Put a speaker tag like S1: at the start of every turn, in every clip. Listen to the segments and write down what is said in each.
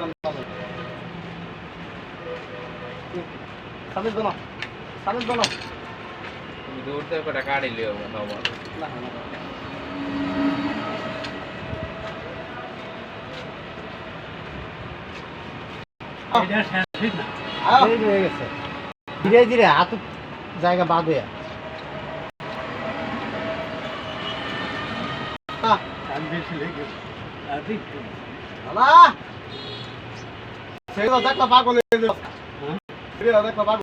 S1: টান সামিল বানাও সামিল
S2: তুমি দূর থেকে কটা কাড়ি লিও
S1: না
S3: ধীরে ধীরে হাত জায়গা বাদ হয়ে
S1: আহ, বাবা সেগুলো দেখল পাগল হয়ে যাবে। সেগুলো পাগল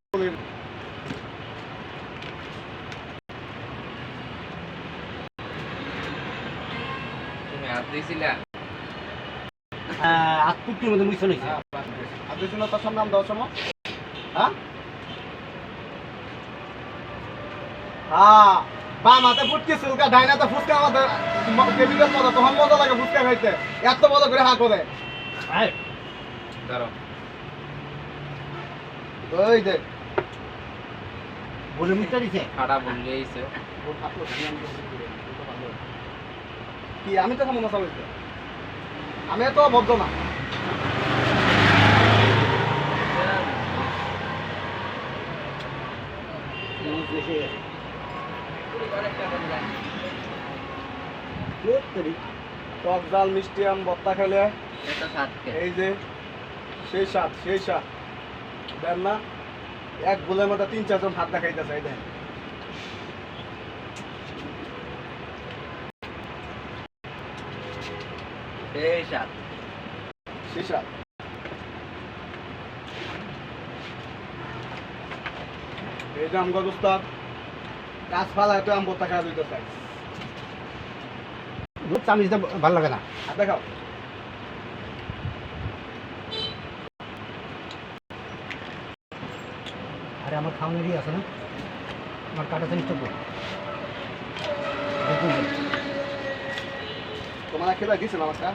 S2: তুমি হাত দিছিলা
S3: হাত মধ্যে
S1: নাম হ্যাঁ? হ্যাঁ বাম হাতে ফুটকে চুলকা ডাইনাতে ফুচকা আমাদের কেমিক্যাল মজা তখন মজা লাগে ফুচকা খাইতে। এত মজা করে হা করে
S2: ধরো
S1: ওই দেখ।
S3: বলে মুছে দিছে?
S2: খাড়া
S1: কি আমি তো না। সবাই আমি তো ভদ্র না। টক ডাল মিষ্টি আম বত্তা খেলে
S2: এটা
S1: এই যে সেই স্বাদ সেই স্বাদ দেন না এক গোলের মধ্যে তিন চারজন ভাত দেখাইতেছে এই দেন
S2: এই সাত।
S1: সেই স্বাদ এই যে আমগো উস্তাদ গাছ ফালায় তো আম বত্তা খাওয়া দিতে চাই
S3: দুধ চামিচটা ভালো লাগে না।
S1: দেখাও।
S3: আরে আমার খাওয়ানোরই আছে না? আমার কাটা চামিচটা কো
S1: তোমার খেলা দিছে নমস্কার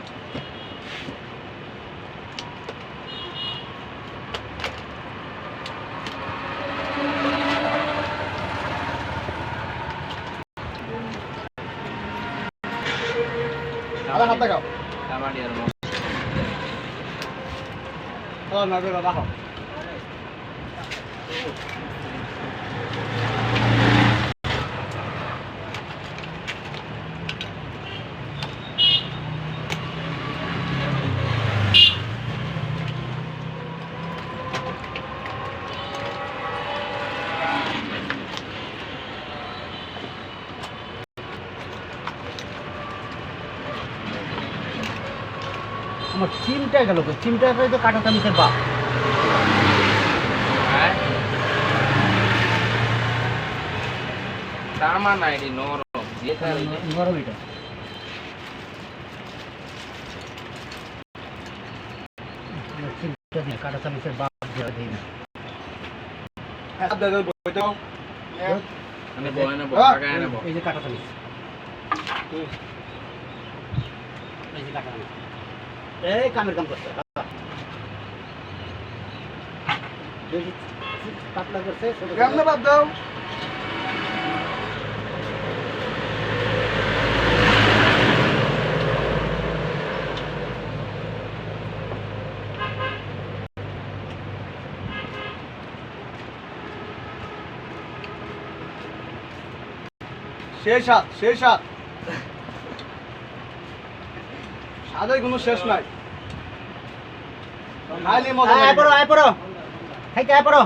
S1: আরে হাত দেখাও।
S2: মো
S1: হ্যাঁ না বেরো রাখো
S3: আমার চিমটা গেল চিমটা তো কাটা চামিচের বাপ। কাটা চামিচের দিয়ে দিই না
S2: আমি বয় না
S1: হ্যাঁ।
S2: বকা গায়
S3: এই যে কাটা চামিচ এই যে কাটা চামিচ এই কামের কাম করছে হ্যাঁ। করছে ছোট
S1: বাদ দাও সেই হাত শেষ হাত। স্বাদের কোনো শেষ নাই। খাইলে মজা
S3: আয় পড়ো। আয় পড়ো। খাইতে আয় পড়ো।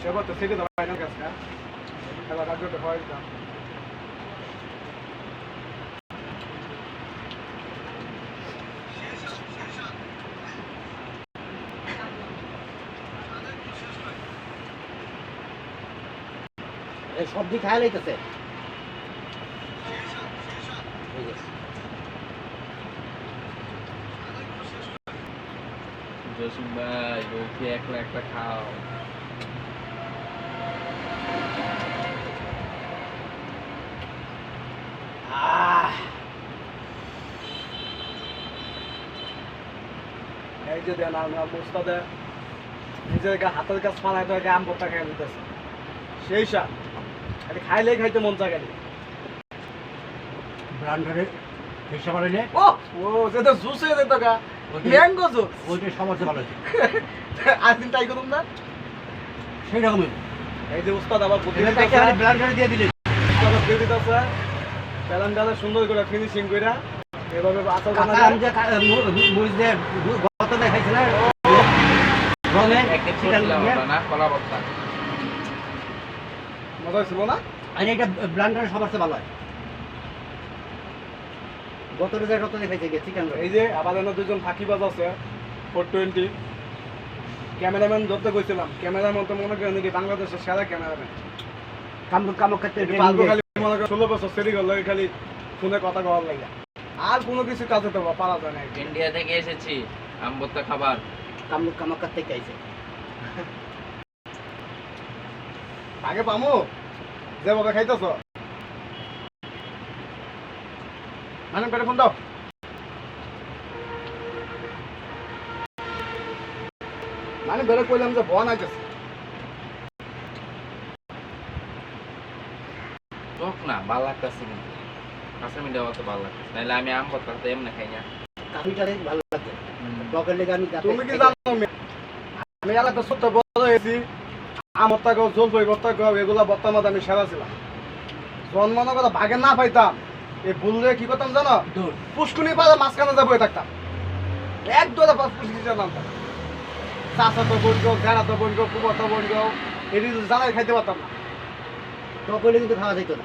S1: সেবার তো থেকে দাও আইনার কাছে এবার রাজ্যটা হয়
S3: সবজি খায় লাইতেছে। এই যে,
S2: জসিম ভাই একলা খাও।
S1: এই যে দেন নিজের গা হাতের কাছে ফালায় তো আম ভর্তা খাই দিতেছে। সেই সাপ এটা খাইলেই খাইতে মন চায় খালি।
S3: ব্লান্ডারের হিসাব হইলে?
S1: ও ও যেটা জুস হয়ে যেত গা। Mango juice.
S3: ওইটা সবার ভালো হয়েছে।
S1: আজদিন তাই করুন না।
S3: সেই রকমই
S1: এই যে উস্তাদ আবার বুদ্ধি
S3: এটা দেখে খালি ব্লান্ডারে দিয়ে দিলে
S1: দিয়ে দিতেছে প্যালান ডালে সুন্দর করে ফিনিশিং করে এভাবে আচার বানালে
S3: আমি যে মরিচ দিয়ে গত দেখাইছিল রঙে।
S2: একদিন
S3: চিকেন
S2: কলা ভর্তা
S1: মজা হয়েছিল না?
S3: আর এটা ব্লান্ডারে সবার চেয়ে ভালো হয়। গত রেজাল্ট গত দেখাইছে গিয়ে চিকেন
S1: এই যে আমাদের দুজন ফাঁকিবাজ আছে ফোর টোয়েন্টি ক্যামেরাম্যান ধরতে গেছিলাম। ক্যামেরাম্যান তো মনে করেন কি বাংলাদেশের সেরা ক্যামেরাম্যান।
S3: কামড়
S1: খালি মনে করেন ষোলো বছর সেরি করল খালি ফোনে কথা কওয়ার লাগে। আর কোনো কিছু কাজে তো পারা যায় না।
S2: ইন্ডিয়া থেকে এসেছি আম ভর্তা খাবার।
S3: কামড় কামড় করতে চাইছে
S1: আগে পামু। যেভাবে খাইতেছ। মানে পেটে ফোন দাও। মানে বেড়ে কইলাম যে বন আইতেছে।
S2: না ভালো লাগতেছে কিন্তু। কাঁচা মিঠা অত ভালো লাগতেছে। নাহলে আমি আম ভর্তা এমনি খাই না।
S3: ভালো লাগে
S1: তুমি কি। জানো আমি এলাকা সত্য বড় হয়েছি। আমার তাকে জল পই বত্তা গাও এগুলা বত্তার মধ্যে আমি সেরা ছিলাম। জন্মানোর কথা ভাগে না পাইতাম এই ভুলরে কি করতাম জানো। পুষ্কুনি পাড়ে মাঝখানে যাব থাকতাম। এক দোলা পাঁচ পুষ্কুনি জানতাম চাষা তো বন গাও জেরা তো বন গাও কুবা তো বন গাও এটি জ্বালাই খাইতে পারতাম না।
S3: টকলে কিন্তু খাওয়া যেত না।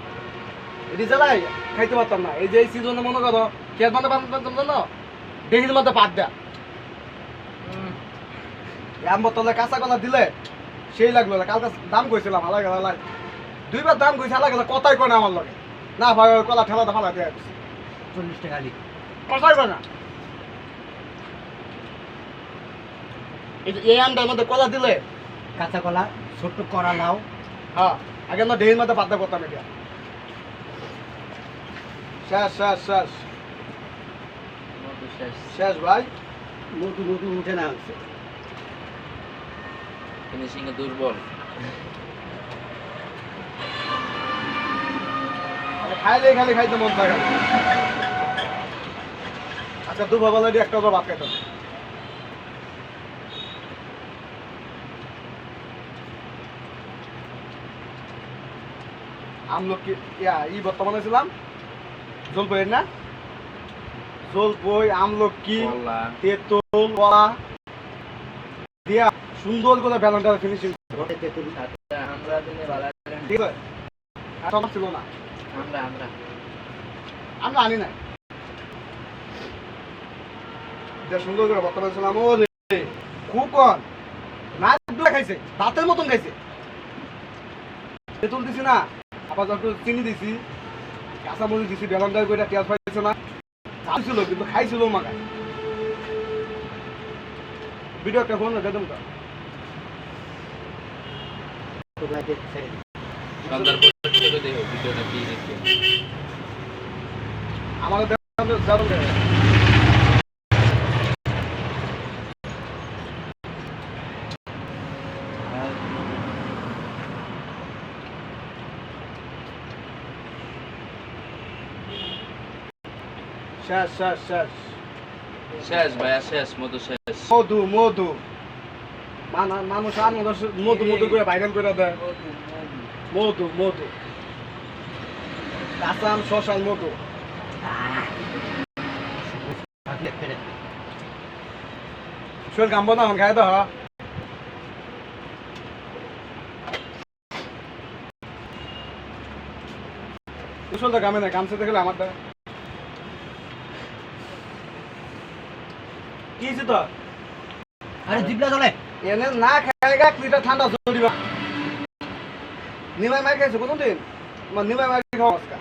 S1: এটি জ্বালাই খাইতে পারতাম না। এই যে এই সিজনে মনে করো খেত মানে পারতাম জানো? দেহির মধ্যে পাত দেয়া। আমার তলে কাঁচা কলা দিলে সেই লাগল না। কালকে দাম কইছিলাম আলাদা আলাদা দুইবার দাম কইছে আলাদা কথাই কয় না আমার লগে। না ভাই ওই কলা ঠেলা দিয়ে দিছি।
S3: চল্লিশ টাকা আলি
S1: কথাই কয় না। এই যে এই আমটার মধ্যে কলা দিলে?
S3: কাঁচা কলা ছোট্ট করা লাউ।
S1: হ্যাঁ আগে মধ্যে পাতা করতাম এটা। শেষ শেষ শেষ।
S2: শেষ।
S1: শেষ ভাই।
S3: নতুন নতুন উঠে না হচ্ছে
S2: ফিনিশিং এ দুর্বল
S1: খাইলে খালি খাইতে মন থাকে আচ্ছা দু বাবা লাগে একটা তো ভাত খাইতাম আমলকি ইয়া ই বর্তমানে ছিলাম জলপইয়ের না? জলপই আমলকি তেঁতুল কলা দিয়া। সুন্দর করে ব্যালেন্সটা ফিনিশিং ঠিক আছে? ছিল না।
S2: আমরা। আমরা
S1: আমরা আনি নাই। যা সুন্দর করে বর্তমানে ছিলাম ও রে খুব কম না খাইছে দাঁতের মতন খাইছে। তেঁতুল দিছি না আবার যখন চিনি দিছি কাঁচা মরিচ দিছি বেলন্ডার করে পেঁয়াজ পাইছে না। খাইছিল কিন্তু খাইছিল ভিডিও একটা ফোন তো
S3: টুকরাতে
S2: সন্ধ্যার পর দেখো ভিডিওটা কি দেখবে
S1: আমাদের দারুণ শেষ শেষ শেষ।
S2: শেষ ভাইয়া শেষ মধু শেষ।
S1: মধু মধু। মানুষ আর মানুষ মধু মধু করে ভাইরাল করে দেয়। মধু মধু। কাঁচাম শ্মশান মধু।
S3: থাকলে ফেলে দিই।
S1: শরীর কামবো না এখন, খাই তো কুশল তো কামে না কামছে দেখলে আমার দা। কি হয়েছে তো
S3: আরে জিবলা চলে।
S1: এনে না খাই গা লিটার ঠান্ডা জড়িবা নিমাই মার খাইছো কোন দিন নিমাই মার খাওয়া আজকা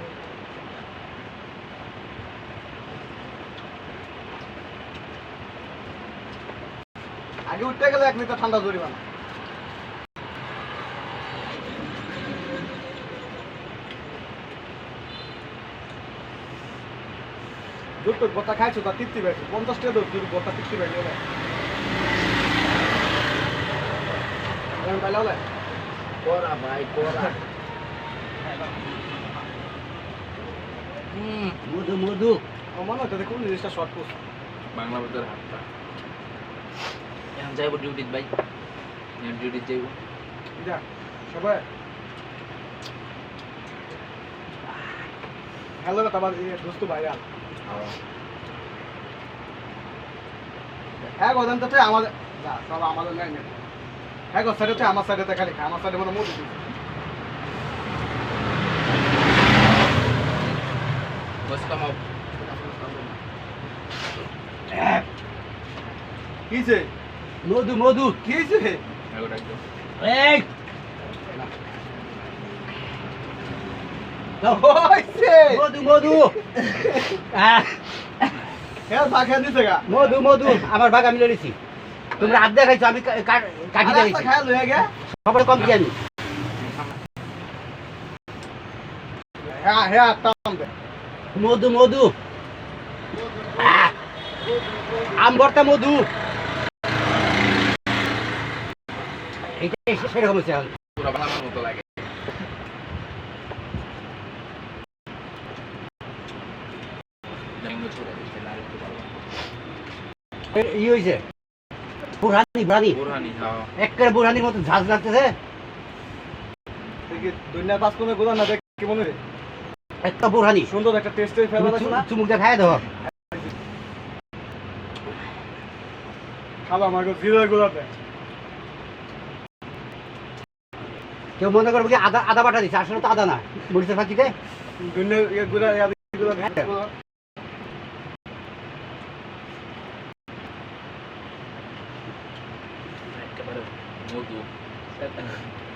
S1: আগে উঠতে গেলে এক লিটার ঠান্ডা জড়িবা না। দুধ তো গোটা খাইছো তা তৃপ্তি পাইছো। পঞ্চাশ টাকা দুধ গোটা তৃপ্তি পাইছো ওটা পাইলাও না
S2: করা ভাই করা
S1: কি
S2: হুম
S3: মধু মধু
S1: আমার কোন জিনিসটা শর্ট করছে
S2: বাংলা বইতের হাতটা এখন যাইব ডিউটিত ভাই এখন ডিউটিত যাইব
S1: যা সবাই। হ্যালো তোমার দোস্ত ভাইয়া হ্যাঁ তো আমাদের যা সব আমাদের নাই হ্যাঁ গো সাইডে আমার সাইডে খালি খা আমার সাইডে মনে
S2: বস
S1: কিছে
S3: মধু মধু
S1: কিছে
S3: এই! মধু মধু! আহ,
S1: হ্যাঁ
S3: মধু মধু! আমার বাঘ আমি লড়েছি তোমরা হাত দেখাইছো আমি কাটি দেখাইছি। সবার কম কি আমি
S1: হ্যাঁ হ্যাঁ
S3: মধু মধু। আম ভর্তা মধু। সেরকম হচ্ছে এখন।
S2: মতো লাগে
S3: ই হয়েছে? বুড়ানি বুড়ানি।
S2: বুরহানি হ্যাঁ।
S3: একেবারে বুড়ানির মতো ঝাঁজ লাগতেছে।
S1: দুনিয়া পাস করে গোদা না দেখ কি মনে
S3: একটা বুড়ানি।
S1: সুন্দর একটা টেস্টের ফেভার আছে না?
S3: চুমুক দেখায় দেবো
S1: খাবা জিরা
S3: কেউ মনে করবে কি আদা আদা বাটা দিচ্ছে আসলে তো আদা না। মরিচের ফাঁকিতে?
S1: দুনিয়া ইয়ে গুলা ইয়া গুলা
S2: একেবারে মধু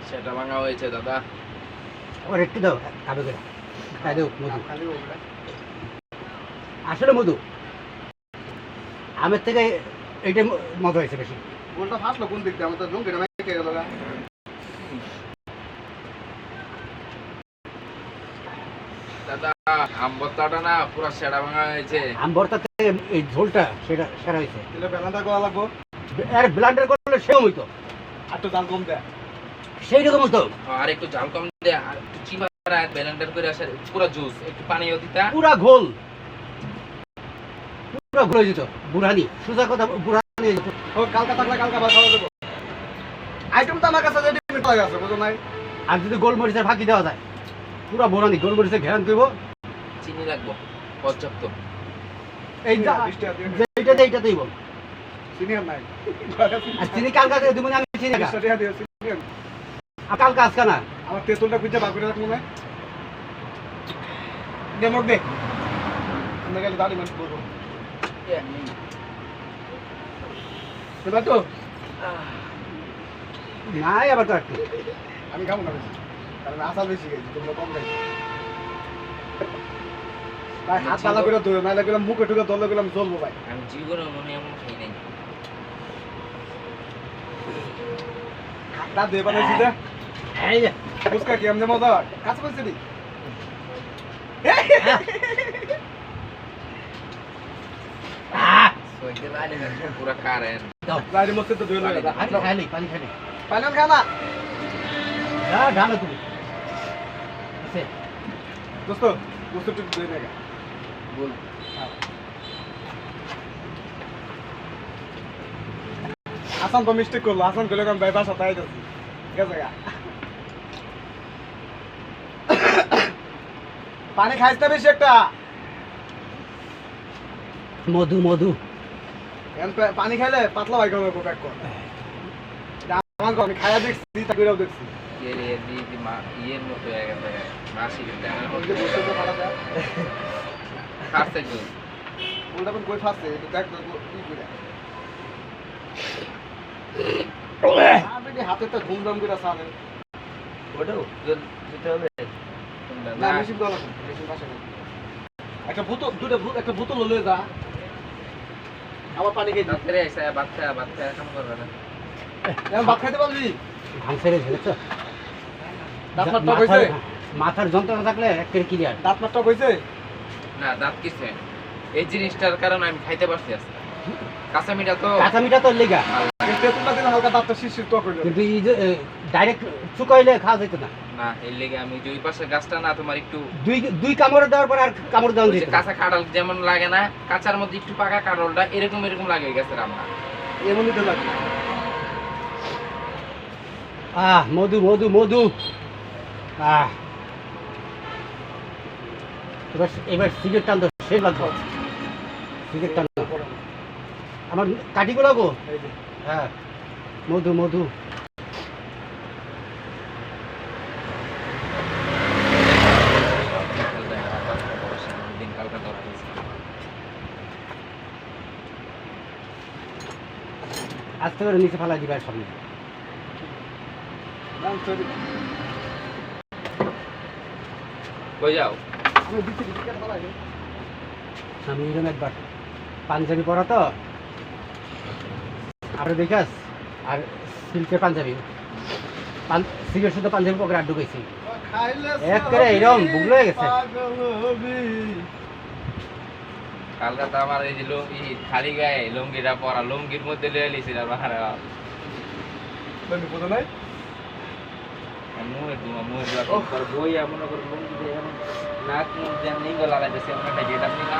S2: সেটা ভাঙা হয়েছে দাদা।
S3: ওর একটু দাও খাবে করে। খাই দেও মধু আসলে মধু। আমের থেকে এইটা মজা হয়েছে বেশি।
S1: ফাটলো কোন লুঙ্গিটা গেল
S2: দাদা। না পুরো সেটা ভাঙা হয়েছে।
S3: এই ঝোলটা সেটা সেরা হয়েছে।
S1: তাহলে বেলাটা করা লাগবো।
S3: আর ব্লান্ডার করলে সেও হইতো
S1: আর তো জাল কম দেয়?
S3: সেই রকম হতো
S2: আর একটু জাল কম দে আর একটু চিমা ব্লেন্ডার করে আসে পুরো জুস একটু পানিও দিতা।
S3: পুরা ঘোল। পুরা ঘোল হয়ে যেত বুড়ানি। সোজা কথা বুড়ানি হয়ে যেত।
S1: ও কালকা থাকলে কালকা ভাত খাওয়া যাব। আইটেম তো আমার কাছে রেডিমেড হয়ে গেছে বুঝো নাই?
S3: আর যদি গোলমরিচের ফাঁকি দেওয়া যায় পুরা বুড়ানি গোলমরিচের ঘেরান করব
S2: চিনি লাগবো পর্যাপ্ত।
S3: এই যা
S1: বৃষ্টি আছে
S3: এইটাতে এইটাতেই বল।
S1: সিনিয়র নাই।
S3: চিনি কালকা তুমি আমি কালকা না?
S1: আমার তেঁতুলটা খুঁজে বার করে রাখব না দে মোট দে। আমরা গেলে দাঁড়ি মানুষ করব। এবার তো?
S3: নাই আবার তো একটু
S1: আমি খাব না বেশি। কারণ আসাল বেশি গেছি তোমরা কম গেছি ভাই হাত পালা করে ধরো নাহলে গেলাম মুখে ঢুকে ধরলে গেলাম জ্বলবো ভাই।
S2: আমি জীবনে মনে এমন খাই নাই।
S1: হাতটা দিয়ে বানাইছি যে
S3: এই যে।
S1: ফুচকা কি এমনি মজা? হয় কাছে বলছি দি।
S2: লাগে পুরো কারেন্ট
S3: দাও।
S1: গাড়ি মধ্যে তো ধুয়ে লাগে
S3: পানি খাইলি পানি
S1: খানা
S3: যা ঢালো তুমি।
S1: দোস্ত দোস্ত একটু ধুয়ে নেগা
S2: বল।
S1: হাসান তো মিস্টেক করল হাসান করলে আমি ভাই বাসা তাই যাচ্ছি। গেছে গা। পানি খাইছ না বেশি একটা।
S3: মধু মধু।
S1: পানি খাইলে পাতলা ভাই করব প্যাক কর। আমার আমি খাইয়া দেখছি তা কইরাও দেখছি।
S2: ইয়ে দি মা ইয়ের মতো হয়ে গেছে মাসি কিন্তু আমার
S1: ওই বসে তো ফাটা দেয়।
S2: খাচ্ছে জুস
S1: উল্টা কোন কই একটু দেখ তো কি করে হাতে তো ধুমধাম করে সামনে
S3: ওটাও? দিতে হবে?
S1: না মেশিন তো মেশিন পাশে একটা বোতল দুটো একটা বোতল লয়ে যা। আবার পানি খেয়ে দিই
S2: রাত্রে এসে বাচ্চা বাচ্চা কাম করবে না।
S1: ভাত খাইতে পারবি?
S3: ভাঙ ফেলে ফেলেছ
S1: দাঁত মারটা হয়েছে
S3: মাথার যন্ত্রণা থাকলে ক্লিয়ার
S1: দাঁত হয়েছে
S2: না দাঁত কিছু এই জিনিসটার কারণে আমি খাইতে পারছি আজকে। কাঁচা মিঠা তো
S3: কাঁচা মিঠা তোর লেগা
S1: তেঁতুলটা দিলে হালকা দাঁতটা শিরশির তো করল
S3: কিন্তু এই যে ডাইরেক্ট চুকাইলে খাওয়া যেত না।
S2: না এর লেগে আমি যে ওই পাশের গাছটা না তোমার একটু
S3: দুই দুই কামড় দেওয়ার পর আর কামড় দেওয়া
S2: ওই যে
S3: দিত না।
S2: কাঁচা কাঁঠাল যেমন লাগে না কাঁচার মধ্যে একটু পাকা কাঁঠালটা এরকম এরকম লাগে গাছের আমরা।
S1: এমনই তো লাগে।
S3: আহ মধু মধু মধু। আহ। এবার এবার সিগারেট টান তো শেষ লাগবে সিগারেট টান তো। আমার কাঠিগুলো গো। হ্যাঁ। মধু মধু। আস্তে করে নিচে ফেলা দিবার সামনে
S2: যাও।
S1: আমি
S3: এরকম একবার। পাঞ্জাবি পরা তো? আপনি দেখাস আর সিল্কের পাঞ্জাবি সিগারেট শুধু পাঞ্জাবি পকেটে আড্ডু গেছি
S1: খাইলে
S3: একেবারে এরম বুগলো হয়ে গেছে।
S1: হবি।
S2: আমার এই যে লুঙ্গি খালি গায়ে লুঙ্গিটা পরা লুঙ্গির মধ্যে লিয়ে আরে
S1: তুমি বুঝো নাই
S2: মুহে দুমা মুহে দুয়া করে বই এমন করে লুঙ্গি দিয়ে নাক মুখ দিয়ে নিঙ্গ লাগাইতেছে এমন একটা গেট আপনি না